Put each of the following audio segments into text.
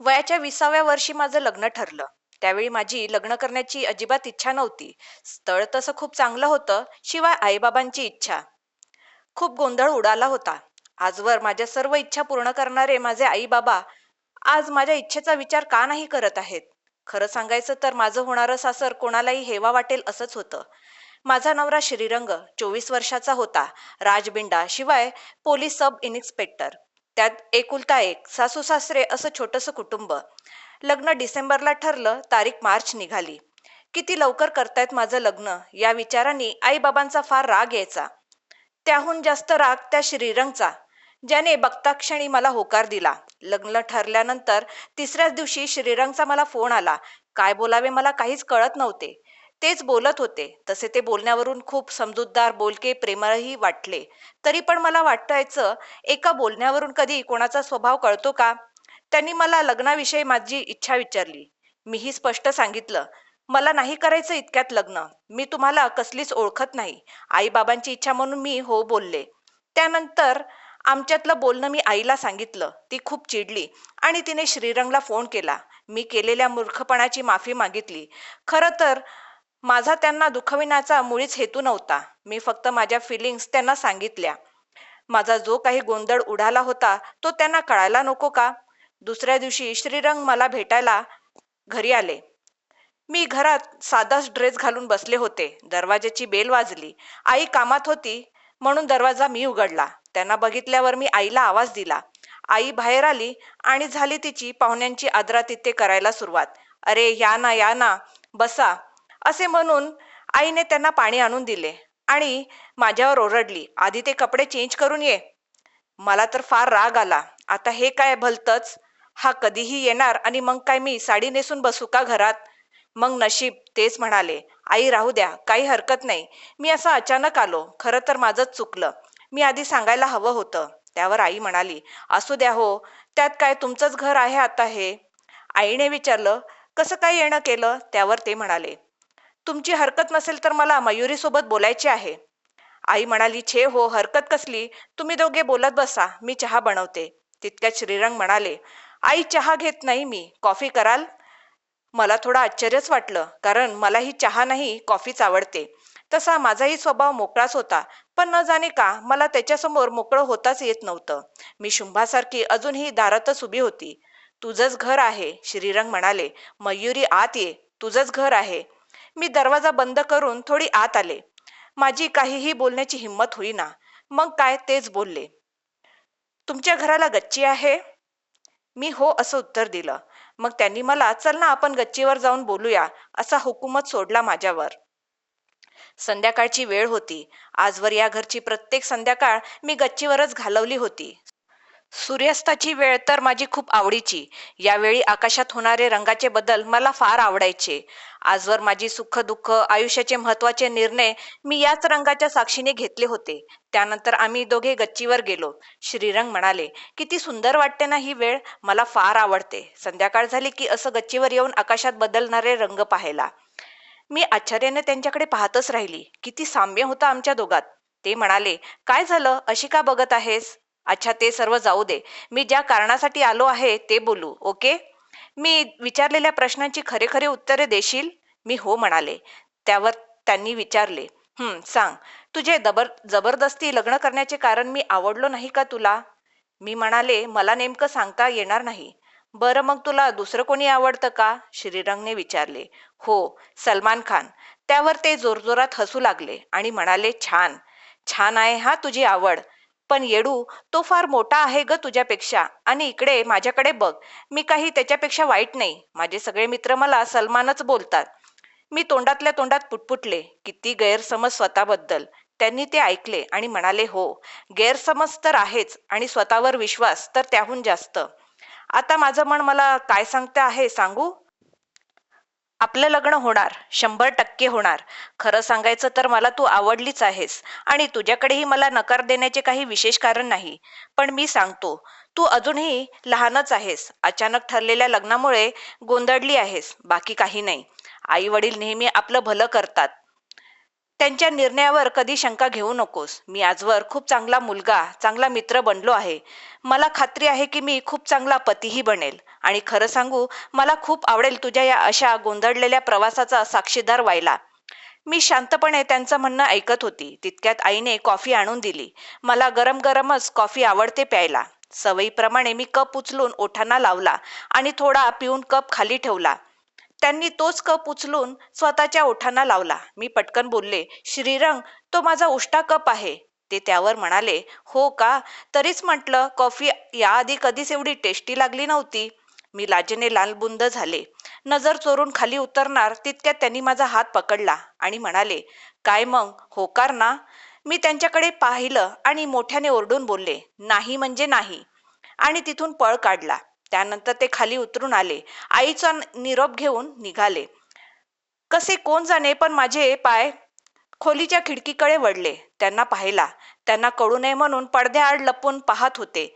वयाच्या विसाव्या वर्षी माझं लग्न ठरलं. त्यावेळी माझी लग्न करण्याची अजिबात इच्छा नव्हती. स्थळ तसं खूप चांगलं होतं शिवाय आईबाबांची इच्छा. खूप गोंधळ उडाला होता. आजवर माझ्या सर्व इच्छा पूर्ण करणारे माझे आई बाबा आज माझ्या इच्छेचा विचार का नाही करत आहेत? खरं सांगायचं तर माझं होणारं सासर कोणालाही हेवा वाटेल असंच होतं. माझा नवरा श्रीरंग चोवीस वर्षाचा होता. राजबिंडा शिवाय पोलीस सब इन्स्पेक्टर त्यात एकुलता एक सासू सासरे असं छोटंसं कुटुंब. लग्न डिसेंबरला ठरलं तारीख मार्च निघाली. किती लवकर करतायत माझं लग्न? या विचाराने आईबाबांचा फार राग यायचा. त्याहून जास्त राग त्या श्रीरंगचा ज्याने बघताक्षणी मला होकार दिला. लग्न ठरल्यानंतर तिसऱ्याच दिवशी श्रीरंगचा मला फोन आला. काय बोलावे मला काहीच कळत नव्हते. तेच बोलत होते. तसे ते बोलण्यावरून खूप समजूतदार बोलके प्रेमळही वाटले. तरी पण मला वाटायचं एका बोलण्यावरून कधी कोणाचा स्वभाव कळतो का? त्यांनी मला लग्नाविषयी माझी इच्छा विचारली. मीही स्पष्ट सांगितलं मला नाही करायचं इतक्यात लग्न. मी तुम्हाला कसलीच ओळखत नाही. आई बाबांची इच्छा म्हणून मी हो बोलले. त्यानंतर आमच्यातलं बोलणं मी आईला सांगितलं. ती खूप चिडली आणि तिने श्रीरंगला फोन केला. मी केलेल्या मूर्खपणाची माफी मागितली. खरं तर माझा त्यांना दुखविण्याचा मुळीच हेतू नव्हता. मी फक्त माझ्या फिलिंग्स त्यांना सांगितल्या. माझा जो काही गोंधळ उडाला होता तो त्यांना कळायला नको का? दुसऱ्या दिवशी श्रीरंग मला भेटायला घरी आले. मी घरात साधाच ड्रेस घालून बसले होते. दरवाजाची बेल वाजली. आई कामात होती म्हणून दरवाजा मी उघडला. त्यांना बघितल्यावर मी आईला आवाज दिला. आई बाहेर आली आणि झाली तिची पाहुण्यांची आदरा तिथे करायला सुरुवात. अरे या ना या ना बसा. असे म्हणून आईने त्यांना पाणी आणून दिले आणि माझ्यावर ओरडली आधी ते कपडे चेंज करून ये. मला तर फार राग आला. आता हे काय भलतच? हा कधीही येणार आणि मग काय मी साडी नेसून बसू का घरात? मग नशीब तेच म्हणाले आई राहू द्या काही हरकत नाही. मी असं अचानक आलो. खरं तर माझंच चुकलं. मी आधी सांगायला हवं होतं. त्यावर आई म्हणाली असू द्या हो. त्यात काय तुमचंच घर आहे आता हे? आईने विचारलं कसं काय येणं केलं? त्यावर ते म्हणाले तुमची हरकत नसेल तर मला मयुरीसोबत बोलायचे आहे. आई म्हणाली छे हो हरकत कसली? तुम्ही दोघे बोलत बसा मी चहा बनवते. तितक्यात श्रीरंग म्हणाले आई चहा घेत नाही मी कॉफी कराल? मला थोडं आश्चर्यच वाटलं कारण मलाही चहा नाही कॉफीच आवडते. तसा माझाही स्वभाव मोकळाच होता पण न जाणे का मला त्याच्यासमोर मोकळं होताच येत नव्हतं. मी शुंभासारखी अजूनही दारातच उभी होती. तुझंच घर आहे श्रीरंग म्हणाले. मयुरी आत ये तुझंच घर आहे. मी दरवाजा बंद करून थोडी आत आले. माझी काहीही बोलण्याची हिंमत होईना. मग काय तेच बोलले. तुमच्या घराला गच्ची आहे? मी हो असं उत्तर दिलं. मग त्यांनी मला चल ना आपण गच्चीवर जाऊन बोलूया असा हुकूमत सोडला माझ्यावर. संध्याकाळची वेळ होती. आजवर या घरची प्रत्येक संध्याकाळ मी गच्चीवरच घालवली होती. सूर्यास्ताची वेळ तर माझी खूप आवडीची. यावेळी आकाशात होणारे रंगाचे बदल मला फार आवडायचे. आजवर माझी सुख दुःख आयुष्याचे महत्त्वाचे निर्णय मी याच रंगाच्या साक्षीने घेतले होते. त्यानंतर आम्ही दोघे गच्चीवर गेलो. श्रीरंग म्हणाले किती सुंदर वाटते ना ही वेळ? मला फार आवडते. संध्याकाळ झाली की असं गच्चीवर येऊन आकाशात बदलणारे रंग पाहायला. मी आश्चर्याने त्यांच्याकडे पाहतच राहिली. किती साम्य होतं आमच्या दोघात. ते म्हणाले काय झालं? अशी का बघत आहेस? अच्छा ते सर्व जाऊ दे. मी ज्या कारणासाठी आलो आहे ते बोलू ओके? मी विचारलेल्या प्रश्नांची खरे खरे उत्तरे देशील? मी हो म्हणाले. त्यावर त्यांनी विचारले हं सांग. तुझे दबर जबरदस्ती लग्न करण्याचे कारण मी आवडलो नाही का तुला? मी म्हणाले मला नेमकं सांगता येणार नाही. बरं मग तुला दुसरं कोणी आवडतं का? श्रीरंगने विचारले. हो सलमान खान. त्यावर ते जोरजोरात हसू लागले आणि म्हणाले छान. छान आहे हा तुझी आवड. पण येडू तो फार मोठा आहे ग तुझ्यापेक्षा. आणि इकडे माझ्याकडे बघ. मी काही त्याच्यापेक्षा वाईट नाही. माझे सगळे मित्र मला सलमानच बोलतात. मी तोंडातल्या तोंडात पुटपुटले. किती गैरसमज स्वतःबद्दल. त्यांनी ते ऐकले आणि म्हणाले हो गैरसमज तर आहेच आणि स्वतःवर विश्वास तर त्याहून जास्त. आता माझं मन मला काय सांगते आहे सांगू? आपलं लग्न होणार शंभर टक्के होणार. खरं सांगायचं तर मला तू आवडलीच आहेस आणि तुझ्याकडेही मला नकार देण्याचे काही विशेष कारण नाही. पण मी सांगतो तू अजूनही लहानच आहेस. अचानक ठरलेल्या लग्नामुळे गोंधळली आहेस बाकी काही नाही. आई वडील नेहमी आपलं भलं करतात. त्यांच्या निर्णयावर कधी शंका घेऊ नकोस. मी आजवर खूप चांगला मुलगा चांगला मित्र बनलो आहे. मला खात्री आहे की मी खूप चांगला पतीही बनेल. आणि खरं सांगू मला खूप आवडेल तुझ्या या अशा गोंधळलेल्या प्रवासाचा साक्षीदार व्हायला. मी शांतपणे त्यांचं म्हणणं ऐकत होती. तितक्यात आईने कॉफी आणून दिली. मला गरम गरमच कॉफी आवडते प्यायला. सवयीप्रमाणे मी कप उचलून ओठांना लावला आणि थोडा पिऊन कप खाली ठेवला. त्यांनी तोच कप उचलून स्वतःच्या ओठांना लावला. मी पटकन बोलले श्रीरंग तो माझा उष्टा कप आहे. ते त्यावर म्हणाले हो का? तरीच म्हटलं कॉफी याआधी कधीच एवढी टेस्टी लागली नव्हती. मी लाजेने लालबुंद झाले. नजर चोरून खाली उतरणार तितक्यात त्यांनी माझा हात पकडला आणि म्हणाले काय मग? होकार ना? मी त्यांच्याकडे पाहिलं आणि मोठ्याने ओरडून बोलले नाही म्हणजे नाही. आणि तिथून पळ काढला. त्यानंतर ते खाली उतरून आले. आईचा निरोप घेऊन निघाले. कसे कोण जाणे पण माझे पाय खोलीच्या खिडकीकडे वळले. त्यांना पाहिला. त्यांना कळू नये म्हणून पडद्याआड लपून पाहत होते.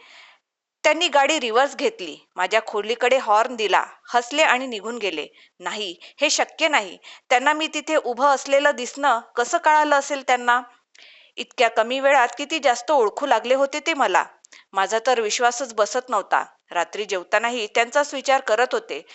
त्यांनी गाडी रिव्हर्स घेतली. माझ्या खोलीकडे हॉर्न दिला. हसले आणि निघून गेले. नाही हे शक्य नाही. त्यांना मी तिथे उभं असलेलं दिसणं कसं कळालं असेल त्यांना? इतक्या कमी वेळात किती जास्त ओळखू लागले होते ते मला. माझा तर विश्वासच बसत नव्हता. रात्री जेवतानाही त्यांचाच विचार करत होते.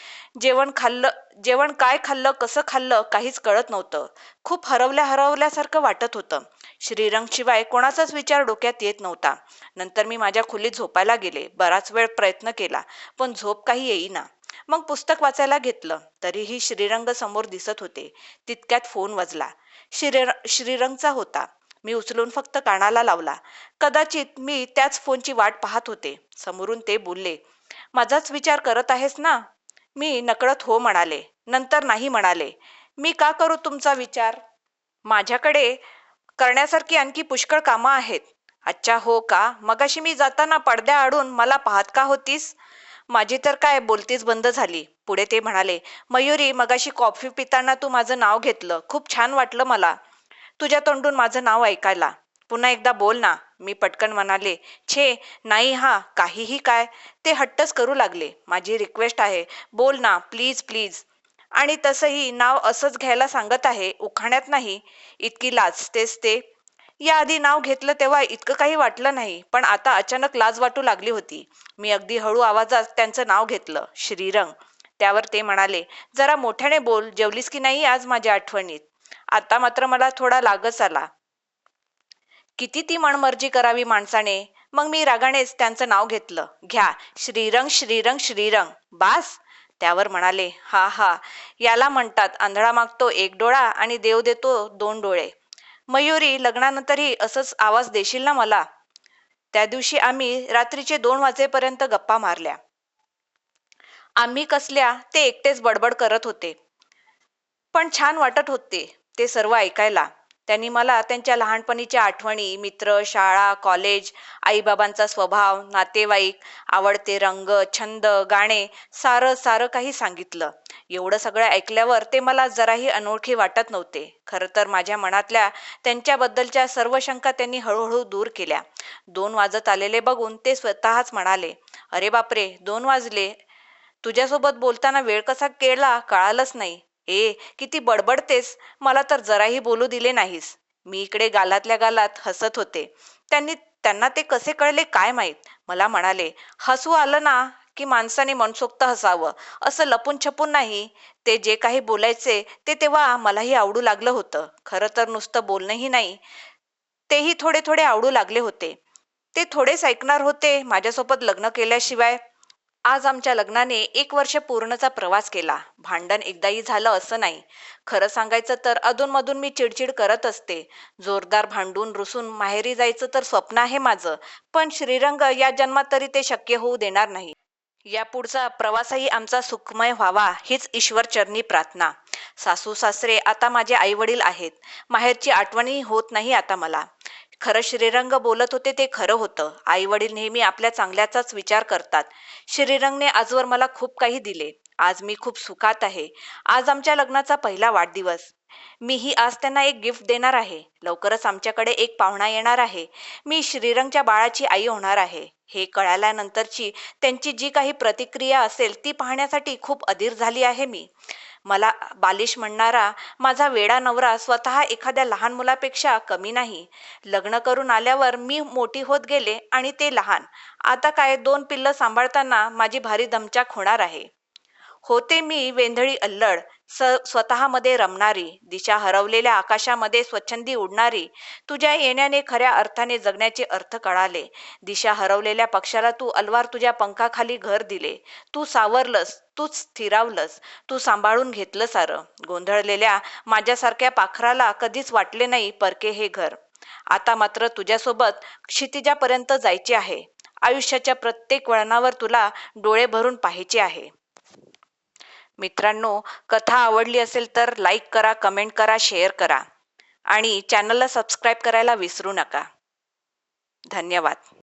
जेवण खाल्लं जेवण काय खाल्लं कसं खाल्लं काहीच कळत नव्हतं. खूप हरवल्या हरवल्यासारखं वाटत होतं. श्रीरंग शिवाय कोणाचाच विचार डोक्यात येत नव्हता. नंतर मी माझ्या खोलीत झोपायला गेले. बराच वेळ प्रयत्न केला पण झोप काही येईना. मग पुस्तक वाचायला घेतलं. तरीही श्रीरंग समोर दिसत होते. तितक्यात फोन वाजला. श्रीर श्रीरंगचा होता. मी उचलून फक्त कानाला लावला. कदाचित मी त्याच फोनची वाट पाहत होते. समोरून ते बोलले माझाच विचार करत आहेस ना? मी नकळत हो म्हणाले. नंतर नाही म्हणाले. मी का करू तुमचा विचार? माझ्याकडे करण्यासारखी आणखी पुष्कळ कामं आहेत. अच्छा हो का? मगाशी मी जाताना पडद्या आडून मला पाहत का होतीस? माझी तर काय बोलतीच बंद झाली. पुढे ते म्हणाले मयुरी मगाशी कॉफी पिताना तू माझं नाव घेतलं. खूप छान वाटलं मला. तुझ्या तोंडून माझं नाव ऐकायला. पुन्हा एकदा बोल ना. मी पटकन म्हणाले छे नाही हा काहीही काय. ते हट्टच करू लागले. माझी रिक्वेस्ट आहे. बोल ना प्लीज प्लीज आणि तसंही नाव असंच घ्यायला सांगत आहे. उखाण्यात नाही. इतकी लाजतेच ते. याआधी नाव घेतलं तेव्हा इतकं काही वाटलं नाही पण आता अचानक लाज वाटू लागली होती. मी अगदी हळू आवाजात त्यांचं नाव घेतलं श्रीरंग. त्यावर ते म्हणाले जरा मोठ्याने बोल. जेवलीस की नाही आज माझ्या आठवणीत? आता मात्र मला थोडा लागच आला. किती ती मनमर्जी करावी माणसाने मग मी रागानेच त्यांचं नाव घेतलं. घ्या श्रीरंग श्रीरंग श्रीरंग. बास! त्यावर म्हणाले हा हा. याला म्हणतात आंधळा मागतो एक डोळा आणि देव देतो दोन डोळे. मयुरी लग्नानंतरही असंच आवाज देशील ना मला? त्या दिवशी आम्ही रात्रीचे दोन वाजेपर्यंत गप्पा मारल्या. आम्ही कसल्या ते एकटेच बडबड करत होते. पण छान वाटत होते. ते सर्व ऐकायला. त्यांनी मला त्यांच्या लहानपणीच्या आठवणी मित्र शाळा कॉलेज आईबाबांचा स्वभाव नातेवाईक आवडते रंग छंद गाणे सारं सारं काही सांगितलं. एवढं सगळं ऐकल्यावर ते मला जराही अनोळखी वाटत नव्हते. खरं तर माझ्या मनातल्या त्यांच्याबद्दलच्या सर्व शंका त्यांनी हळूहळू दूर केल्या. दोन वाजत आलेले बघून ते स्वतःच म्हणाले अरे बापरे दोन वाजले. तुझ्यासोबत बोलताना वेळ कसा केला? कळालंच नाही. ए किती बडबडतेस. मला तर जराही बोलू दिले नाहीस. मी इकडे गालातल्या गालात हसत होते. त्यांनी त्यांना ते कसे कळले काय माहीत? मला म्हणाले हसू आलं ना की माणसाने मनसोक्त हसावं. असं लपून छपून नाही. ते जे काही बोलायचे ते तेव्हा मलाही आवडू लागलं होतं. खरं तर नुसतं बोलणंही नाही. तेही थोडे थोडे आवडू लागले होते. ते थोडेच ऐकणार होते माझ्यासोबत लग्न केल्याशिवाय. आज आमच्या लग्नाने एक वर्ष पूर्णचा प्रवास केला. भांडण एकदाही झालं असं नाही. खरं सांगायचं तर अधूनमधून मी चिडचिड करत असते. जोरदार भांडून रुसून माहेरी जायचं तर स्वप्न आहे माझं पण श्रीरंग या जन्मात तरी ते शक्य होऊ देणार नाही. या पुढचा प्रवासही आमचा सुखमय व्हावा हीच ईश्वर चरणी प्रार्थना. सासू सासरे आता माझे आई वडील आहेत. माहेरची आठवणही होत नाही आता मला. खरं श्रीरंग बोलत होते ते खरं होतं. आई वडील नेहमी आपल्या चांगल्याचाच विचार करतात. श्रीरंगने आजवर मला खूप काही दिले. आज मी खूप सुखात आहे. आज आमच्या लग्नाचा पहिला वाढदिवस. मीही आज त्यांना एक गिफ्ट देणार आहे. लवकरच आमच्याकडे एक पाहुणा येणार आहे. मी श्रीरंगच्या बाळाची आई होणार आहे. हे कळाल्यानंतरची त्यांची जी काही प्रतिक्रिया असेल ती पाहण्यासाठी खूप अधीर झाली आहे मी. मला बालिश म्हणणारा माझा वेडा नवरा स्वतः एखाद्या लहान मुलापेक्षा कमी नाही. लग्न करून आल्यावर मी मोठी होत गेले आणि ते लहान. आता काय दोन पिल्लं सांभाळताना माझी भारी दमचाक होणार आहे. होते मी वेंधळी अल्लड. स्वतःमध्ये रमणारी दिशा हरवलेल्या आकाशामध्ये स्वच्छंदी उडणारी तुझ्या येण्याने खऱ्या अर्थाने जगण्याचे अर्थ कळाले. दिशा हरवलेल्या पक्षाला तू अलवार तुझ्या पंखाखाली घर दिले. तू सावरलंस तूच स्थिरावलंस तू सांभाळून घेतलं सारं गोंधळलेल्या माझ्यासारख्या पाखराला कधीच वाटले नाही परके हे घर. आता मात्र तुझ्यासोबत क्षितिजापर्यंत जायचे आहे. आयुष्याच्या प्रत्येक वळणावर तुला डोळे भरून पाहायचे आहे. मित्रांनो कथा आवडली असेल तर लाईक करा कमेंट करा शेअर करा. आणि चॅनलला सबस्क्राईब करायला विसरू नका. धन्यवाद.